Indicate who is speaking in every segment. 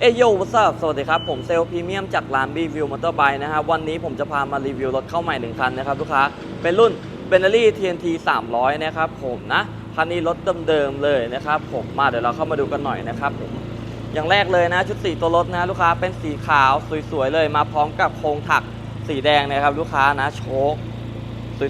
Speaker 1: เอโยวัสสวัสดีครับ ผมเซลล์พรีเมียมจากร้านบีวิวมอเตอร์ไบค์นะครับ วันนี้ผมจะพามารีวิวรถเข้าใหม่หนึ่งคันนะครับลูกค้า เป็นรุ่น b e n เ l y TNT 300 นะครับผมนะ คันนี้รถเดิมๆเลยนะครับผมมาเดี๋ยวเราเข้ามาดูกันหน่อยนะครับผม อย่างแรกเลยนะ ชุดสีตัวรถนะลูกค้าเป็นสีขาวสวยๆเลย มาพร้อมกับโครงถักสีแดงนะครับลูกค้านะโชค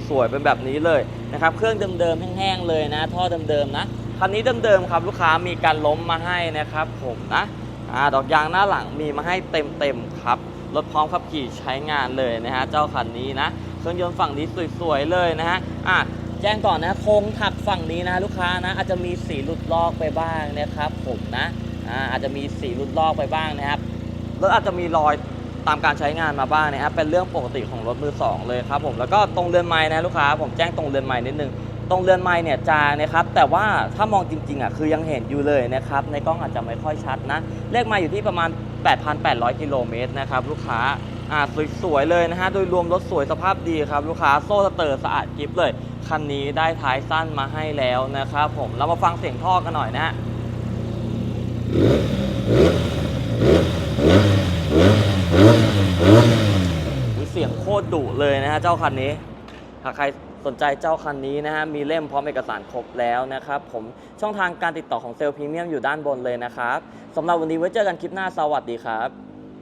Speaker 1: สวยๆเป็นแบบนี้เลยนะครับ เครื่องเดิมๆแห้งๆเลยนะ ท่อเดิมๆนะ คันนี้เดิมๆครับลูกค้ามีการล้มมาให้นะครับผมนะ อ่าดอกยางหน้าหลังมีมาให้เต็มๆครับรถพร้อมขับขี่ใช้งานเลยนะฮะเจ้าคันนี้นะเครื่องยนต์ฝั่งนี้สวยๆเลยนะฮะอะแจ้งก่อนนะโครงถักฝั่งนี้นะลูกค้านะอาจจะมีสีหลุดลอกไปบ้างนะครับผมนะอ่าอาจจะมีสีหลุดลอกไปบ้างนะครับรถอาจจะมีรอยตามการใช้งานมาบ้างนะครับเป็นเรื่องปกติของรถมือสองเลยครับผมแล้วก็ตรงเรือนไม้นะลูกค้าผมแจ้งตรงเรือนไม้นิดนึง ตรงเรือนไม้เนี่ยจางนะครับ แต่ว่าถ้ามองจริงๆอะคือยังเห็นอยู่เลยนะครับ ในกล้องอาจจะไม่ค่อยชัดนะ เลขไมาอยู่ที่ประมาณ 8,800 กิโลเมตรนะครับลูกค้าอ่าสวยๆเลยนะฮะ โดยรวมรถสวยสภาพดีครับ ลูกค้าโซ่สเตอร์สะอาดกริฟเลย คันนี้ได้ท้ายสั้นมาให้แล้วนะครับผมเรามาฟังเสียงท่อกันหน่อยนะฮะเสียงโคตรดุเลยนะฮะเจ้าคันนี้หากใคร สนใจเจ้าคันนี้นะฮะมีเล่มพร้อมเอกสารครบแล้วนะครับผมช่องทางการติดต่อของเซลล์พรีเมียมอยู่ด้านบนเลยนะครับสำหรับวันนี้ไว้เจอกันคลิปหน้าสวัสดีครับ